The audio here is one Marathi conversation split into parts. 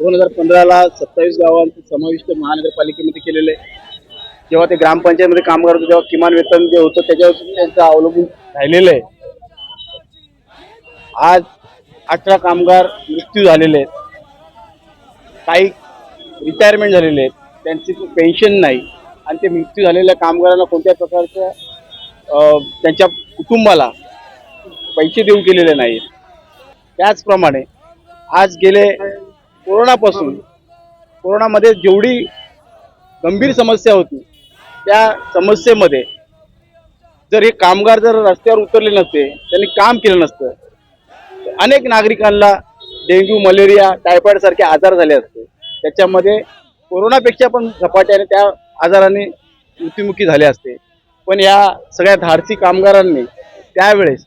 दोन हजार पंधराला सत्तावीस गावांचं समाविष्ट महानगरपालिकेमध्ये केलेले जेव्हा ते ग्रामपंचायतमध्ये काम करत होते तेव्हा किमान वेतन जे होतं त्याच्यावर त्यांचं अवलंबून राहिलेलं आहे. आज अठरा कामगार मृत्यू झालेले आहेत. काही रिटायरमेंट झालेले आहेत. त्यांची पेन्शन नाही. आणि ते मृत्यू झालेल्या कामगारांना कोणत्या प्रकारच्या अं, त्यांच्या कुटुंबाला पैसे देऊ केलेले नाहीत. त्याचप्रमाणे आज गेले कोरोनापासून कोरोनामध्ये जेवढी गंभीर समस्या होती त्या समस्येमध्ये जर हे कामगार जर रस्त्यावर उतरले नसते त्यांनी काम केलं नसतं अनेक नागरिकांना डेंग्यू मलेरिया टायफॉइड सारखे आजार झाले असते. त्याच्यामध्ये कोरोनापेक्षा पण झपाट्याने त्या आजाराने मृत्युमुखी झाले असते. पण या सगळ्या धाडसी कामगारांनी त्यावेळेस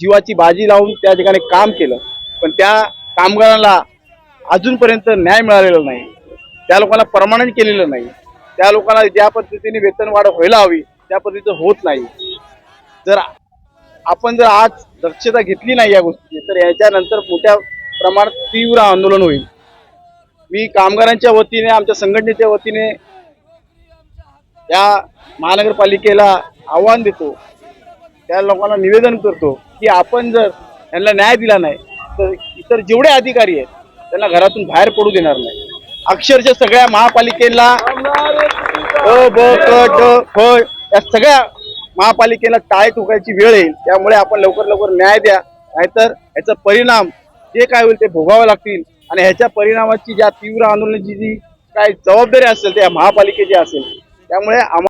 जीवाची बाजी लावून त्या ठिकाणी काम केलं. पण त्या कामगारांना अजूनपर्यंत न्याय मिळालेला नाही. त्या लोकांना परमानंट केलेलं नाही. त्या लोकांना ज्या पद्धतीने वेतन वाढ व्हायला हवी त्या पद्धतीचं होत नाही. जर आपण जर आज दक्षता घेतली नाही या गोष्टी तर याच्यानंतर मोठ्या प्रमाणात तीव्र आंदोलन होईल. मी कामगारांच्या वतीने आमच्या संघटनेच्या वतीने या महानगरपालिकेला आव्हान देतो. त्या लोकांना निवेदन करतो की आपण जर यांना न्याय दिला नाही तर इतर जेवढे अधिकारी आहेत त्यांना घरातून बाहेर पडू देणार नाही. अक्षरशः सगळ्या महापालिकेला अ ब क फ या सगळ्या महापालिकेला टाळे ठोकायची वेळ येईल. त्यामुळे आपण लवकर लवकर न्याय द्या. नाहीतर ह्याचा परिणाम जे काय होईल ते भोगावे लागतील. आणि ह्याच्या परिणामाची ज्या तीव्र आंदोलनाची जी काय जबाबदारी असेल त्या महापालिकेची असेल. त्यामुळे आम्हाला